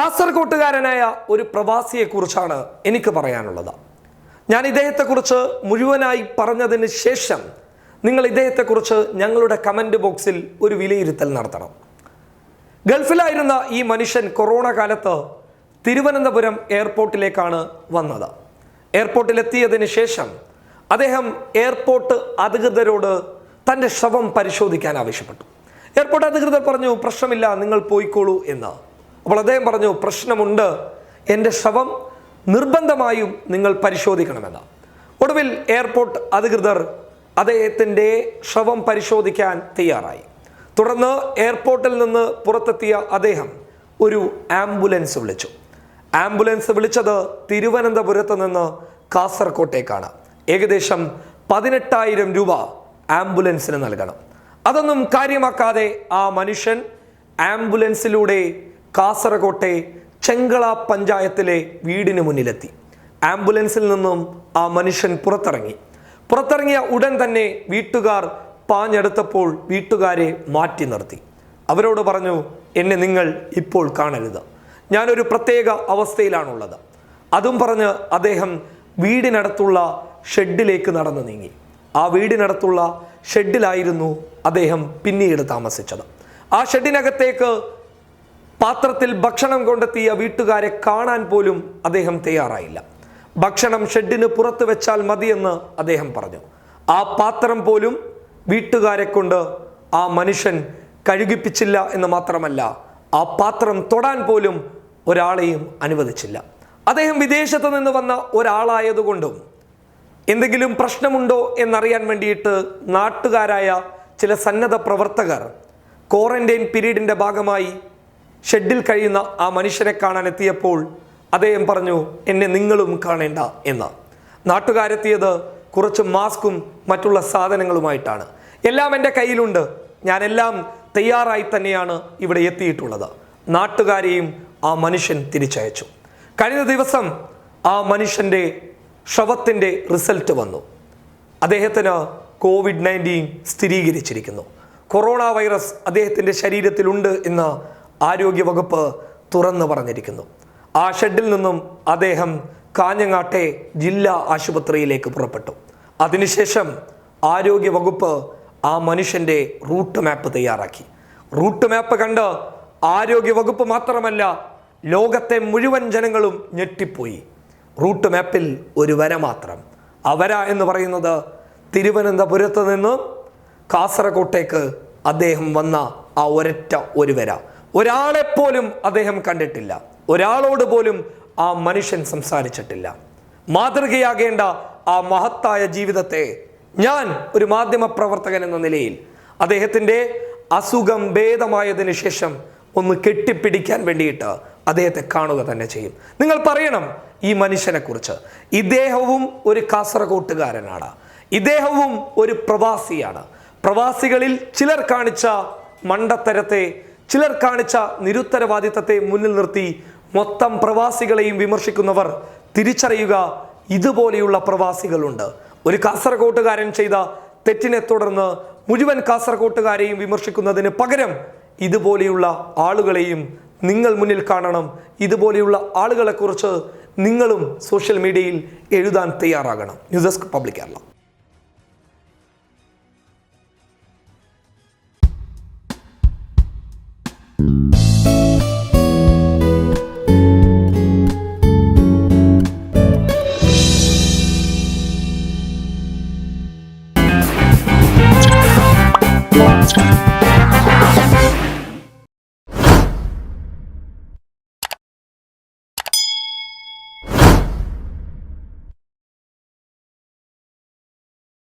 കാസർകോട്ടുകാരനായ ഒരു പ്രവാസിയെക്കുറിച്ചാണ് എനിക്ക് പറയാനുള്ളത്. ഞാൻ ഇദ്ദേഹത്തെക്കുറിച്ച് മുഴുവനായി പറഞ്ഞതിന് ശേഷം നിങ്ങൾ ഇദ്ദേഹത്തെക്കുറിച്ച് ഞങ്ങളുടെ കമന്റ് ബോക്സിൽ ഒരു വിലയിരുത്തൽ നടത്തണം. ഗൾഫിലായിരുന്ന ഈ മനുഷ്യൻ കൊറോണ കാലത്ത് തിരുവനന്തപുരം എയർപോർട്ടിലേക്കാണ് വന്നത്. എയർപോർട്ടിലെത്തിയതിന് ശേഷം അദ്ദേഹം എയർപോർട്ട് അധികൃതരോട് തന്റെ ശവം പരിശോധിക്കാൻ ആവശ്യപ്പെട്ടു. എയർപോർട്ട് അധികൃതർ പറഞ്ഞു പ്രശ്നമില്ല നിങ്ങൾ പോയിക്കോളൂ എന്ന്. അപ്പോൾ അദ്ദേഹം പറഞ്ഞു പ്രശ്നമുണ്ട്. എന്റെ ശവം നിർബന്ധമായും നിങ്ങൾ പരിശോധിക്കണമെന്ന്. ഒടുവിൽ എയർപോർട്ട് അധികൃതർ അദ്ദേഹത്തിന്റെ ശവം പരിശോധിക്കാൻ തയ്യാറായി. തുടർന്ന് എയർപോർട്ടിൽ നിന്ന് പുറത്തെത്തിയ അദ്ദേഹം ഒരു ആംബുലൻസ് വിളിച്ചു. ആംബുലൻസ് വിളിച്ചത് തിരുവനന്തപുരത്ത് നിന്ന് കാസർകോട്ടേക്കാണ്. ഏകദേശം പതിനെട്ടായിരം രൂപ ആംബുലൻസിന് നൽകണം. അതൊന്നും കാര്യമാക്കാതെ ആ മനുഷ്യൻ ആംബുലൻസിലൂടെ കാസർകോട്ടെ ചെങ്കള പഞ്ചായത്തിലെ വീടിന് മുന്നിലെത്തി. ആംബുലൻസിൽ നിന്നും ആ മനുഷ്യൻ പുറത്തിറങ്ങി. പുറത്തിറങ്ങിയ ഉടൻ തന്നെ വീട്ടുകാർ പാഞ്ഞെടുത്തപ്പോൾ വീട്ടുകാരെ മാറ്റി നിർത്തി. അവരോട് പറഞ്ഞു എന്നെ നിങ്ങൾ ഇപ്പോൾ കാണരുത്. ഞാനൊരു പ്രത്യേക അവസ്ഥയിലാണുള്ളത് അതും പറഞ്ഞ് അദ്ദേഹം വീടിനടുത്തുള്ള ഷെഡിലേക്ക് നടന്നു നീങ്ങി. ആ വീടിനടുത്തുള്ള ഷെഡിലായിരുന്നു അദ്ദേഹം പിന്നീട് താമസിച്ചത്. ആ ഷെഡിനകത്തേക്ക് പാത്രത്തിൽ ഭക്ഷണം കൊണ്ടെത്തിയ വീട്ടുകാരെ കാണാൻ പോലും അദ്ദേഹം തയ്യാറായില്ല. ഭക്ഷണം ഷെഡിന് പുറത്ത് വെച്ചാൽ മതിയെന്ന് അദ്ദേഹം പറഞ്ഞു. ആ പാത്രം പോലും വീട്ടുകാരെ കൊണ്ട് ആ മനുഷ്യൻ കഴുകിപ്പിച്ചില്ല എന്ന് മാത്രമല്ല ആ പാത്രം തൊടാൻ പോലും ഒരാളെയും അനുവദിച്ചില്ല. അദ്ദേഹം വിദേശത്ത് നിന്ന് വന്ന ഒരാളായതുകൊണ്ടും എന്തെങ്കിലും പ്രശ്നമുണ്ടോ എന്നറിയാൻ വേണ്ടിയിട്ട് നാട്ടുകാരായ ചില സന്നദ്ധ പ്രവർത്തകർ ക്വാറന്റൈൻ പീരീഡിന്റെ ഭാഗമായി ഷെഡിൽ കഴിയുന്ന ആ മനുഷ്യനെ കാണാൻ എത്തിയപ്പോൾ അദ്ദേഹം പറഞ്ഞു എന്നെ നിങ്ങളും കാണേണ്ട എന്ന്. നാട്ടുകാരെത്തിയത് കുറച്ച് മാസ്കും മറ്റുള്ള സാധനങ്ങളുമായിട്ടാണ്. എല്ലാം എന്റെ കയ്യിലുണ്ട്. ഞാനെല്ലാം തയ്യാറായി തന്നെയാണ് ഇവിടെ എത്തിയിട്ടുള്ളത്. നാട്ടുകാരെയും ആ മനുഷ്യൻ തിരിച്ചയച്ചു. കഴിഞ്ഞ ദിവസം ആ മനുഷ്യന്റെ ശവത്തിന്റെ റിസൾട്ട് വന്നു. അദ്ദേഹത്തിന് കോവിഡ് നയന്റീൻ സ്ഥിരീകരിച്ചിരിക്കുന്നു. കൊറോണ വൈറസ് അദ്ദേഹത്തിന്റെ ശരീരത്തിലുണ്ട് എന്ന് ആരോഗ്യവകുപ്പ് തുറന്നു പറഞ്ഞിരിക്കുന്നു. ആ ഷെഡിൽ നിന്നും അദ്ദേഹം കാഞ്ഞങ്ങാട്ടെ ജില്ലാ ആശുപത്രിയിലേക്ക് പുറപ്പെട്ടു. അതിനുശേഷം ആരോഗ്യവകുപ്പ് ആ മനുഷ്യന്റെ റൂട്ട് മാപ്പ് തയ്യാറാക്കി. റൂട്ട് മാപ്പ് കണ്ട് ആരോഗ്യവകുപ്പ് മാത്രമല്ല ലോകത്തെ മുഴുവൻ ജനങ്ങളും ഞെട്ടിപ്പോയി. റൂട്ട് മാപ്പിൽ ഒരു വര മാത്രം. ആ വര എന്ന് പറയുന്നത് തിരുവനന്തപുരത്ത് നിന്നും കാസർകോട്ടേക്ക് അദ്ദേഹം വന്ന ആ ഒരൊറ്റ ഒരു വര. ഒരാളെപ്പോലും അദ്ദേഹം കണ്ടിട്ടില്ല. ഒരാളോട് പോലും ആ മനുഷ്യൻ സംസാരിച്ചിട്ടില്ല. മാതൃകയാകേണ്ട ആ മഹത്തായ ജീവിതത്തെ ഞാൻ ഒരു മാധ്യമ പ്രവർത്തകൻ എന്ന നിലയിൽ അദ്ദേഹത്തിന്റെ അസുഖം ഭേദമായതിനു ശേഷം ഒന്ന് കെട്ടിപ്പിടിക്കാൻ വേണ്ടിയിട്ട് അദ്ദേഹത്തെ കാണുക തന്നെ ചെയ്യും. നിങ്ങൾ പറയണം ഈ മനുഷ്യനെക്കുറിച്ച്. ഇദ്ദേഹവും ഒരു കാസർകോട്ടുകാരനാണ് ഇദ്ദേഹവും ഒരു പ്രവാസിയാണ്. പ്രവാസികളിൽ ചിലർ കാണിച്ച മണ്ടത്തരത്തെ ചിലർ കാണിച്ച നിരുത്തരവാദിത്തത്തെ മുന്നിൽ നിർത്തി മൊത്തം പ്രവാസികളെയും വിമർശിക്കുന്നവർ തിരിച്ചറിയുക ഇതുപോലെയുള്ള പ്രവാസികളുണ്ട്. ഒരു കാസർകോട്ടുകാരൻ ചെയ്ത തെറ്റിനെ തുടർന്ന് മുഴുവൻ കാസർകോട്ടുകാരെയും വിമർശിക്കുന്നതിന് പകരം ഇതുപോലെയുള്ള ആളുകളെയും നിങ്ങൾ മുന്നിൽ കാണണം. ഇതുപോലെയുള്ള ആളുകളെക്കുറിച്ച് നിങ്ങളും സോഷ്യൽ മീഡിയയിൽ എഴുതാൻ തയ്യാറാകണം. News desk public Kerala. next time.